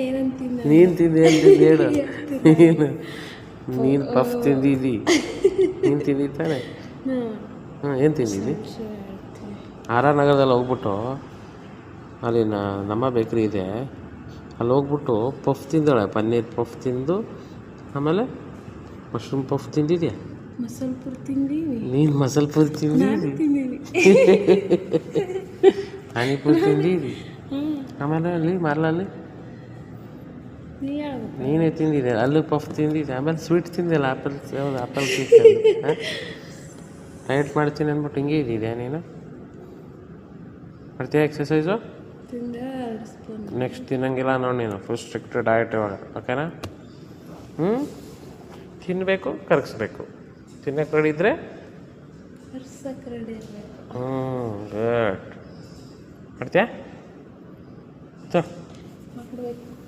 ನೀನು ತಿಂದೆ ಹೇಳು ನೀನು ನೀನು ಪಫ್ ತಿಂದಿದ್ದಿ. ನೀನು ತಿಂದಿ ತಾನೆ? ಹ್ಞೂ ಏನು ತಿಂದಿದ್ದಿ? ಆರ್ ಆರ್ ನಗರದಲ್ಲಿ ಹೋಗ್ಬಿಟ್ಟು ಅಲ್ಲಿ ನಮ್ಮ ಬೇಕ್ರಿ ಇದೆ. ಅಲ್ಲಿ ಹೋಗ್ಬಿಟ್ಟು ಪಫ್ ತಿಂದಾಳೆ ಪನ್ನೀರ್ ಪಫ್ ತಿಂದು ಆಮೇಲೆ ಮಶ್ರೂಮ್ ಪಫ್ ತಿಂದಿದ್ಯಾ? ಮಸಾಲೆ ಪುರಿ ತಿಂದೀವಿ. ನೀನು ಮಸಾಲೆ ಪುರಿ ತಿಂದಿದ್ದಿ ಪಾನಿಪುರಿ ತಿಂದಿದ್ದಿ ಆಮೇಲೆ ಅಲ್ಲಿ ಹೇಳ್ಬೇಕು ನೀನೇ ತಿಂದಿದೆ ಅಲ್ಲೂ ಪಫ್ ತಿಂದಿದ್ದೆ ಆಮೇಲೆ ಸ್ವೀಟ್ ತಿಂದಿಲ್ಲ ಆಪಲ್ ಯಾವ್ದು ಆಪಲ್ ಸ್ವೀಟ್ ಡಯಟ್ ಮಾಡ್ತೀನಿ ಅಂದ್ಬಿಟ್ಟು ಹಿಂಗೆ ಇದ್ದಿದ್ಯಾ ನೀನು? ಮಾಡ್ತೀಯಾ ಎಕ್ಸಸೈಸು ನೆಕ್ಸ್ಟ್ ತಿನ್ನಂಗಿಲ್ಲ ನೋಡಿ ನೀನು ಫುಲ್ ಸ್ಟ್ರಿಕ್ಟ್ ಡಯಟ್ ಇವಾಗ ಓಕೆನಾ ಹ್ಞೂ ತಿನ್ನಬೇಕು ಕರಗಿಸ್ಬೇಕು ತಿನ್ನಕ್ಕೆ ರೆಡಿ ಇದ್ದರೆ ಹ್ಞೂ ಗುಡ್ ಮಾಡ್ತೀಯಾ ಚೋ